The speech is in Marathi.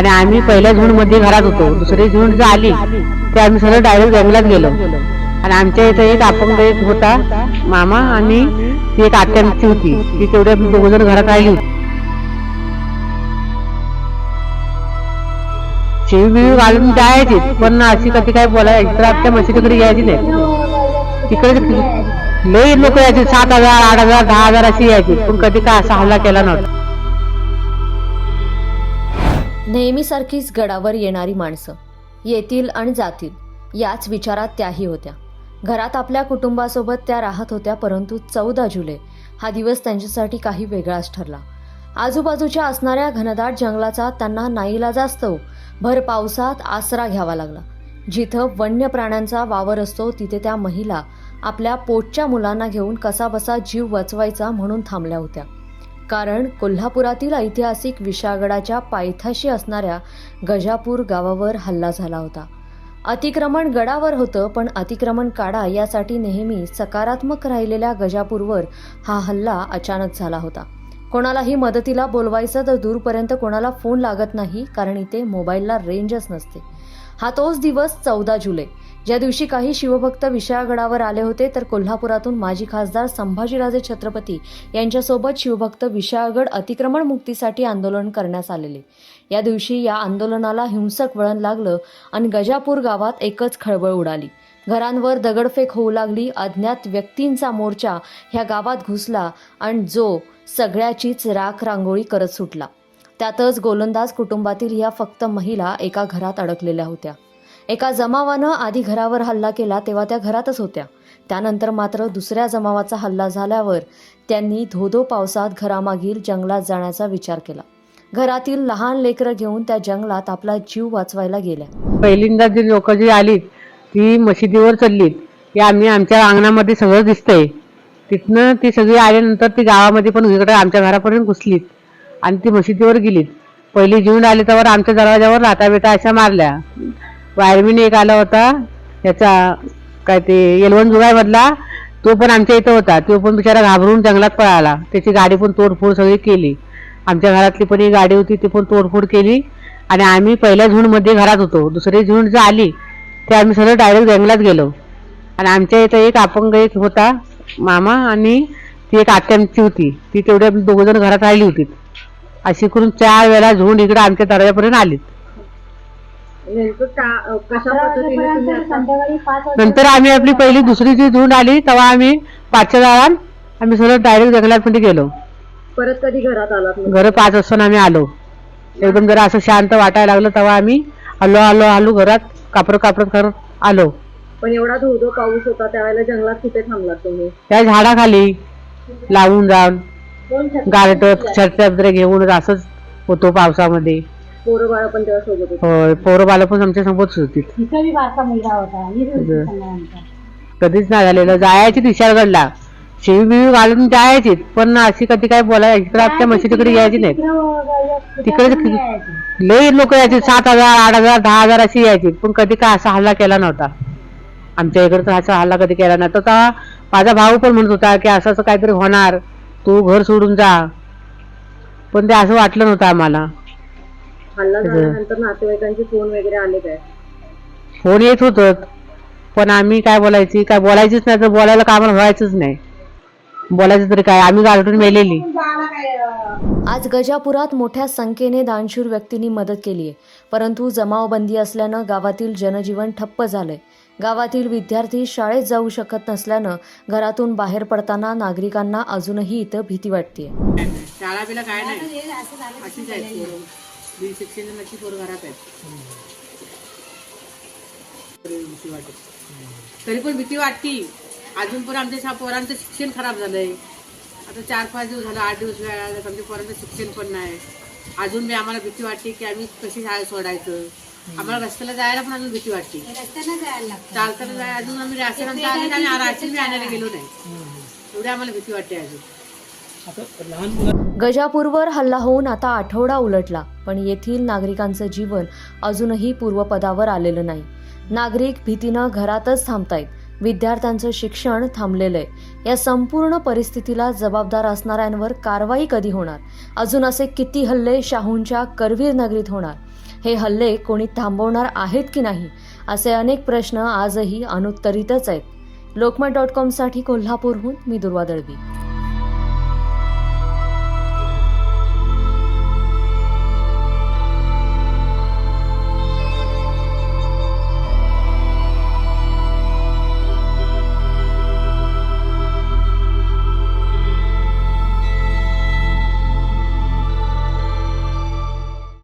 आणि आम्ही पहिल्या झोनमध्ये घरात होतो. दुसरी झोन जर आली ते आम्ही सरळ डायरेक्ट जंगलात गेलो. आणि आमच्या इथे एक अपंग एक होता मामा आणि ती एक आत्यांची होती. ती तेवढ्या दोघ जण घरात राहिली. होती शिवी बिवी घालून जायची पण अशी कधी काय बोलायची तर आमच्या मशीदीकडे यायची नाही. तिकडे लई लोक यायचे सात हजार आठ हजार दहा हजार अशी यायची पण कधी काय असा हल्ला केला नव्हता. नेहमीसारखीच गडावर येणारी माणसं येतील आणि जातील याच विचारात त्याही होत्या. घरात आपल्या कुटुंबासोबत त्या राहत होत्या परंतु चौदा जुलै हा दिवस त्यांच्यासाठी काही वेगळाच ठरला. आजूबाजूच्या असणाऱ्या घनदाट जंगलाचा त्यांना नाईला जास्त भर पावसात आसरा घ्यावा लागला. जिथं वन्य प्राण्यांचा वावर असतो तिथे त्या महिला आपल्या पोटच्या मुलांना घेऊन कसाबसा जीव वाचवायचा म्हणून थांबल्या होत्या. कारण कोल्हापुरातील ऐतिहासिक विशाळगडाच्या पायथ्याशी असणाऱ्या गजापूर गावावर हल्ला झाला होता. अतिक्रमण गडावर होतं पण अतिक्रमण काढा यासाठी नेहमी सकारात्मक राहिलेल्या गजापूरवर हा हल्ला अचानक झाला होता. कोणालाही मदतीला बोलवायचं तर दूरपर्यंत कोणाला फोन लागत नाही कारण इथे मोबाईलला रेंजच नसते. हा तोच दिवस चौदा जुलै. ज्या दिवशी काही शिवभक्त विशाळगडावर आले होते तर कोल्हापुरातून माजी खासदार संभाजीराजे छत्रपती यांच्यासोबत शिवभक्त विशाळगड अतिक्रमण मुक्तीसाठी आंदोलन करण्यास आलेले. या दिवशी या आंदोलनाला हिंसक वळण लागलं आणि गजापूर गावात एकच खळबळ उडाली. घरांवर दगडफेक होऊ लागली अज्ञात व्यक्तींचा मोर्चा ह्या गावात घुसला आणि जो सगळ्याचीच राख रांगोळी करत सुटला. त्यातच गोलंदाज कुटुंबातील ह्या फक्त महिला एका घरात अडकलेल्या होत्या. एका जमावानं आधी घरावर हल्ला केला तेव्हा त्या घरातच होत्या. त्यानंतर मात्र दुसऱ्या जमावाचा हल्ला झाल्यावर त्यांनी धोधो पावसात घरामागील जंगलात जाण्याचा विचार केला. घरातील लहान लेकरं घेऊन त्या जंगलात आपला जीव वाचवायला गेल्या. पहिल्यांदा जी लोक जी आलीत ती मशिदीवर चाललीत ती आम्ही आमच्या अंगणामध्ये सगळं दिसतंय. तिथनं ती सगळी आल्यानंतर ती गावामध्ये पण इकडे आमच्या घरापर्यंत घुसलीत आणि ती मशिदीवर गेलीत. पहिली जीवन आली तर आमच्या दरवाजावर लाटा बेटा अशा मारल्या. वायरमॅन एक आला होता याचा काय ते येलवण जुगायमधला तो पण आमच्या इथं होता. तो पण बिचारा घाबरून जंगलात पळाला. त्याची गाडी पण तोडफोड सगळी केली. आमच्या घरातली पण एक गाडी होती ती पण तोडफोड केली. आणि आम्ही पहिल्या झुंडमध्ये घरात होतो. दुसरी झुंड जर आली ते आम्ही सरळ डायरेक्ट जंगलात गेलो. आणि आमच्या इथं एक अपंग एक होता मामा आणि ती एक आत्यांची होती. ती तेवढी आम्ही जण घरात राहिली होती. अशी करून चार वेळा झुंड इकडं आमच्या दरवाजापर्यंत आलीत. नेमकं का कशा पद्धतीने तुम्ही आता नंतर आम्ही आपली पहिली दुसरी जी झोन आली तेव्हा आम्ही पाचच्या दारात आम्ही सरळ डायरेक्ट जंगलात मध्ये गेलो. परत कधी घरात आलात मग? घर पाच वाजता आम्ही आलो. एकदम जरा असं शांत वाटायला लागलं तेव्हा आम्ही आलो आलो आलो घरात कापड कापड करत आलो. पण एवढा धोधो पाऊस होता त्यावेळेला जंगलात कुठे थांबलात तुम्ही? त्या झाडाखाली लावून जाऊन गारट छत्र्या वगैरे घेऊन असंच होतो पावसामध्ये. पोरं बाळ पण तेव्हा सोबत होते. होय पोरं बाला पण आमच्या सोबतच होती. कधीच नाही झालेलं. जायची विशाळगडला शिवी बिवी घालून जायची पण अशी कधी काय बोलायची तर आमच्या मशिदीकडे यायची नाही तिकडे लई लोक यायचे सात हजार आठ हजार दहा हजार अशी यायची पण कधी काय असा हल्ला केला नव्हता. आमच्या इकडे तर असा हल्ला कधी केला नव्हता. तेव्हा माझा भाऊ पण म्हणत होता की असं असं काहीतरी होणार. तू घर सोडून जा. पण ते असं वाटलं नव्हतं आम्हाला. हल्ला झाल्यानंतर नातेवाईकांचे फोन वगैरे आले काय फोन येत होत पण आम्ही काय बोलायची काय बोलायचीच नाही तर बोलायला का आम्हाला व्हायचंच नाही. बोलायचं तरी काय आम्ही गारटून मेलेली. आज गजापुरात मोठ्या संख्येने दानशूर व्यक्तींनी मदत केली आहे. परंतु जमावबंदी असल्यानं गावातील जनजीवन ठप्प झालंय. गावातील विद्यार्थी शाळेत जाऊ शकत नसल्यानं घरातून बाहेर पडताना नागरिकांना अजूनही इथं भीती वाटते शाळा अशीच आहे पोरं घरात आहेत. भीती वाटत. तरी पण भीती वाटती. अजून पण आमच्या पोरांचं शिक्षण खराब झालंय. आता चार पाच दिवस झालं आठ दिवस वेळा आमच्या पोरांचं शिक्षण पण नाही. अजून बी आम्हाला भीती वाटते की आम्ही कशी शाळेत सोडायचं. आम्हाला रस्त्याला जायला पण अजून भीती वाटते. चालताना जाय अजून आम्ही राशन आले आणि राशन बी आणायला गेलो नाही. एवढी आम्हाला भीती वाटते अजून. गजापूरवर हल्ला होऊन आता आठवडा उलटला पण येथील नागरिकांचं जीवन अजूनही पूर्वपदावर आलेलं नाही. नागरिक भीतीनं घरातच थांबतायत. विद्यार्थ्यांचं शिक्षण थांबलेलं आहे. या संपूर्ण परिस्थितीला जबाबदार असणाऱ्यांवर कारवाई कधी होणार? अजून असे किती हल्ले शाहूंच्या करवीर नगरीत होणार? हे हल्ले कोणी थांबवणार आहेत की नाही? असे अनेक प्रश्न आजही अनुत्तरितच आहेत. लोकमत डॉट कॉमसाठी कोल्हापूरहून मी दुर्वा दळवी.